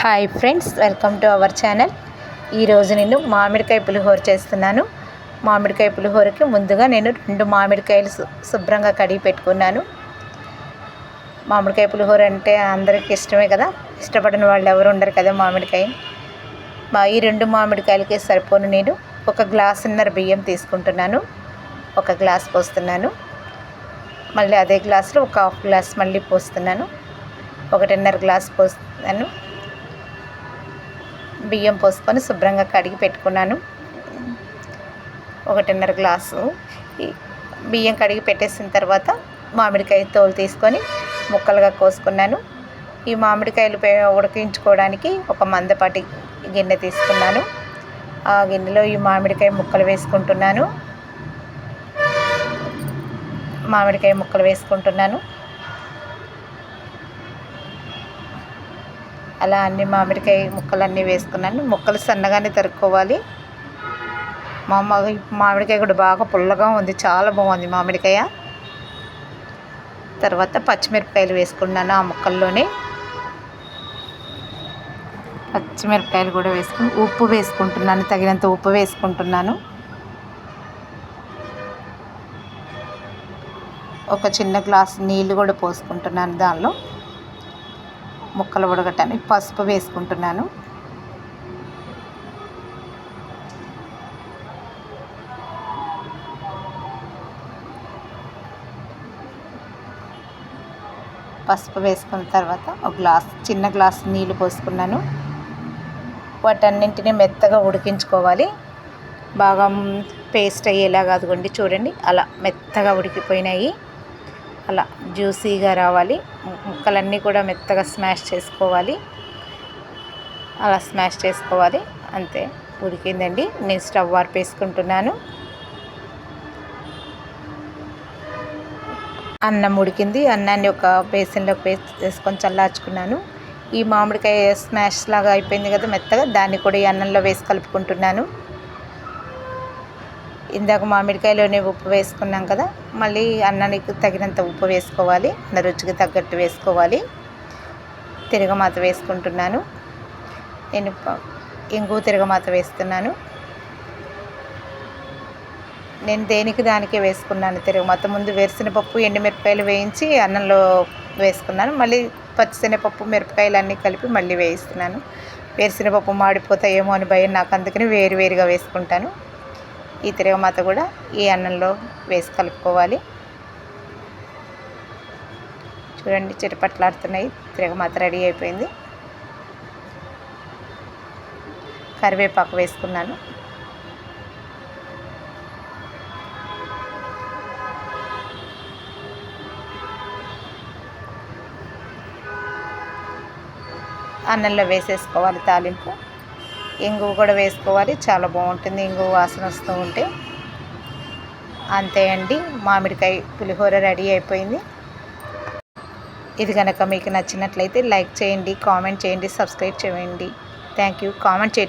Hi friends welcome to our channel. ఈరోజు నేను మామిడికాయ పులిహోర చేస్తున్నాను. మామిడికాయ పులిహోరకి ముందుగా నేను రెండు మామిడికాయలు శుభ్రంగా కడిగి పెట్టుకున్నాను. మామిడికాయ పులిహోర అంటే అందరికీ ఇష్టమే కదా. ఇష్టపడిన వాళ్ళు ఎవరు ఉండరు కదా మామిడికాయ. మా ఈ రెండు మామిడికాయలకి సరిపోను నేను. ఒక గ్లాసున్నర బియ్యం తీసుకుంటున్నాను. ఒక గ్లాస్ పోస్తున్నాను. మళ్ళీ అదే గ్లాసులో ఒక హాఫ్ గ్లాస్ మళ్ళీ పోస్తున్నాను. ఒకటిన్నర గ్లాస్ పోస్తున్నాను. బియ్యం పోసుకొని శుభ్రంగా కడిగి పెట్టుకున్నాను. ఒకటిన్నర గ్లాసు బియ్యం కడిగి పెట్టేసిన తర్వాత మామిడికాయ తోలు తీసుకొని ముక్కలుగా కోసుకున్నాను. ఈ మామిడికాయలు పే- ఉడికించుకోవడానికి ఒక మందపాటి గిన్నె తీసుకున్నాను. ఆ గిన్నెలో ఈ మామిడికాయ ముక్కలు వేసుకుంటున్నాను. మామిడికాయ ముక్కలు వేసుకుంటున్నాను. అలా అన్ని మామిడికాయ ముక్కలన్నీ వేసుకున్నాను. ముక్కలు సన్నగానే తరుక్కోవాలి. మా మామిడికాయ కూడా బాగా పుల్లగా ఉంది. చాలా బాగుంది మామిడికాయ. తర్వాత పచ్చిమిరపకాయలు వేసుకున్నాను ఆ ముక్కల్లోనే. పచ్చిమిరపకాయలు కూడా వేసుకుని ఉప్పు వేసుకుంటున్నాను. తగినంత ఉప్పు వేసుకుంటున్నాను. ఒక చిన్న గ్లాస్ నీళ్ళు కూడా పోసుకుంటున్నాను దానిలో. ముక్కలు ఉడకటానికి పసుపు వేసుకుంటున్నాను. పసుపు వేసుకున్న తర్వాత ఒక గ్లాస్ చిన్న గ్లాస్ నీళ్ళు పోసుకున్నాను. వాటన్నింటినీ మెత్తగా ఉడికించుకోవాలి. బాగా పేస్ట్ అయ్యేలా అదిగోండి చూడండి అలా మెత్తగా ఉడికిపోయినాయి. అలా జ్యూసీగా రావాలి. ముక్కలన్నీ కూడా మెత్తగా స్మాష్ చేసుకోవాలి. అలా స్మాష్ చేసుకోవాలి. అంతే. ఉడికిందండి. నేను స్టవ్ వార్పేసుకుంటున్నాను అన్నం ఉడికింది. అన్నాన్ని ఒక బేసిన్లోకి వేసుకొని చల్లార్చుకున్నాను. ఈ మామిడికాయ స్మాష్ లాగా అయిపోయింది కదా మెత్తగా. దాన్ని కూడా ఈ అన్నంలో వేసి కలుపుకుంటున్నాను. ఇందాక మామిడికాయలోనే ఉప్పు వేసుకున్నాం కదా మళ్ళీ అన్నానికి తగినంత ఉప్పు వేసుకోవాలి అన్న రుచికి తగ్గట్టు వేసుకోవాలి. తిరగమాత వేసుకుంటున్నాను. నేను ఇంగువ ఇంగు తిరగమాత వేస్తున్నాను. నేను దేనికి దానికే వేసుకున్నాను తిరగమాత ముందు వేరుశనగపప్పు ఎండుమిరపకాయలు వేయించి అన్నంలో వేసుకున్నాను. మళ్ళీ పచ్చిశనగపప్పు మిరపకాయలు అన్నీ కలిపి మళ్ళీ వేయిస్తున్నాను. వేరుశనగపప్పు మాడిపోతాయేమో అని భయం నాకు అందుకని వేరు వేరుగా వేసుకుంటాను. ఈ తిరగమాత కూడా ఈ అన్నంలో వేసి కలుపుకోవాలి. చూడండి చిటపట్లాడుతున్నాయి. తిరగమాత రెడీ అయిపోయింది. కరివేపాకు వేసుకున్నాను. అన్నంలో వేసేసుకోవాలి తాలింపు. ఇంగువ కూడా వేసుకోవాలి. చాలా బాగుంటుంది ఇంగువ వాసన వస్తూ ఉంటే. అంతే అండి. మామిడికాయ పులిహోర రెడీ అయిపోయింది. ఇది కనుక మీకు నచ్చినట్లయితే లైక్ చేయండి కామెంట్ చేయండి సబ్స్క్రైబ్ చేయండి. Thank you. కామెంట్ చే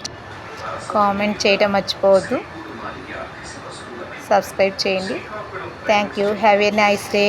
కామెంట్ చేయటం మర్చిపోవద్దు. సబ్స్క్రైబ్ చేయండి. Thank you. Have a nice day.